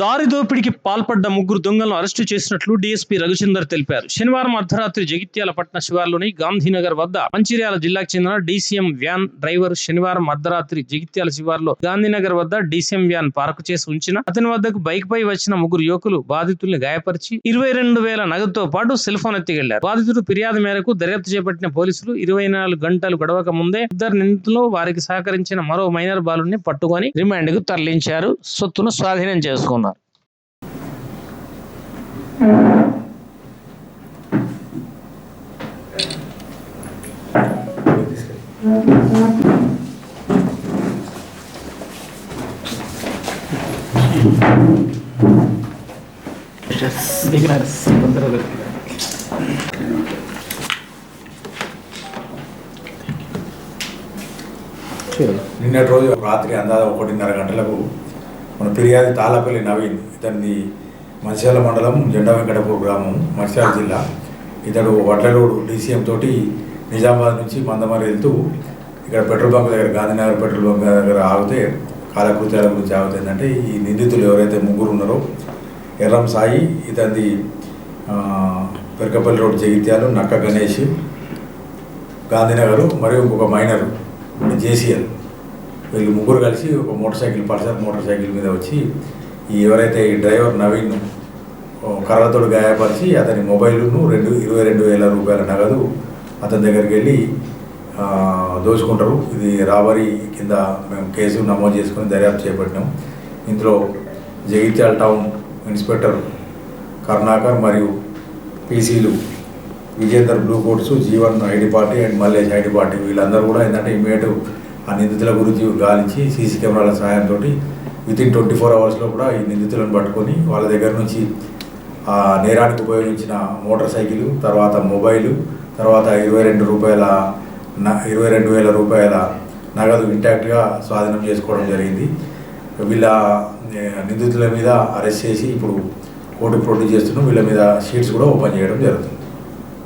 దారిదోపిడికి పాల్పడ్డ ముగ్గురు దొంగలను అరెస్టు చేసినట్లు డీఎస్పీ రఘుచందర్ తెలిపారు. శనివారం అర్ధరాత్రి జగిత్యాల పట్న శివార్లోని గాంధీనగర్ వద్ద మంచిర్యాల జిల్లాకు చెందిన డీసీఎం వ్యాన్ డ్రైవర్ శనివారం అర్ధరాత్రి జగిత్యాల శివార్లో గాంధీనగర్ వద్ద డీసీఎం వ్యాన్ పార్కు చేసి ఉంచిన అతని వద్దకు బైక్ పై వచ్చిన ముగ్గురు యువకులు బాధితుల్ని గాయపరిచి ఇరవై రెండు వేల నగదుతో పాటు సెల్ ఫోన్ ఎత్తికెళ్ళారు. బాధితుడు ఫిర్యాదు మేరకు దర్యాప్తు చేపట్టిన పోలీసులు ఇరవై నాలుగు గంటలు గడవక ముందే ఇద్దరు నిందితులు వారికి సహకరించిన మరో మైనర్ బాలుని పట్టుకొని రిమాండ్కు తరలించారు. సొత్తును స్వాధీనం చేసుకున్నారు. నిన్నటి రోజు రాత్రి అందాజ ఒకటిన్నర గంటలకు మన ఫిర్యాదు తాళపల్లి నవీన్ ఇతన్ని మత్స్యాల మండలం జెండా వెంకటపూర్ గ్రామం మత్స్యాల జిల్లా. ఇతడు వడ్లలోడు డీసీఎం తోటి నిజామాబాద్ నుంచి మందమరి వెళ్తూ ఇక్కడ పెట్రోల్ బంక్ దగ్గర గాంధీనగర్ పెట్రోల్ బంక్ దగ్గర ఆగితే కాలకృత్యాల గురించి ఆగుతుందంటే ఈ నిందితులు ఎవరైతే ముగ్గురు ఉన్నారో ఎర్రం సాయి ఇతనిది పెరకపల్లి రోడ్ జగిత్యాలు నక్క గణేష్ గాంధీనగర్ మరియు ఇంకొక మైనర్ జేసీఎల్. వీళ్ళు ముగ్గురు కలిసి ఒక motor cycle Pulsar motor cycle మీద వచ్చి ఈ ఎవరైతే ఈ డ్రైవర్ నవీన్ కర్రతోడు గాయపరిచి అతని మొబైల్ను రెండు ఇరవై రెండు వేల రూపాయల నగదు అతని దగ్గరికి వెళ్ళి దోచుకుంటారు. ఇది రాబరీ కింద మేము కేసు నమోదు చేసుకుని దర్యాప్తు చేపట్టినాం. ఇందులో జగిత్యాల టౌన్ ఇన్స్పెక్టర్ కర్ణాకర్ మరియు పీసీలు Vijender blue coats Jeevan ID party and Mallesh ID party వీళ్ళందరూ కూడా ఏంటంటే ఇమీడియట్ ఆ నిందితుల గురించి గాలించి సీసీ కెమెరాల సహాయంతో వితిన్ ట్వంటీ ఫోర్ అవర్స్లో కూడా ఈ నిందితులను పట్టుకొని వాళ్ళ దగ్గర నుంచి ఆ నేరానికి ఉపయోగించిన మోటార్ సైకిల్ తర్వాత మొబైలు తర్వాత ఇరవై రెండు రూపాయల న ఇరవై రెండు వేల రూపాయల నగదు ఇంటాక్ట్గా స్వాధీనం చేసుకోవడం జరిగింది. వీళ్ళ నిందితుల మీద అరెస్ట్ చేసి ఇప్పుడు కోర్టు ప్రొడ్యూస్ చేస్తున్నాం. వీళ్ళ మీద షీట్స్ కూడా ఓపెన్ చేయడం జరుగుతుంది.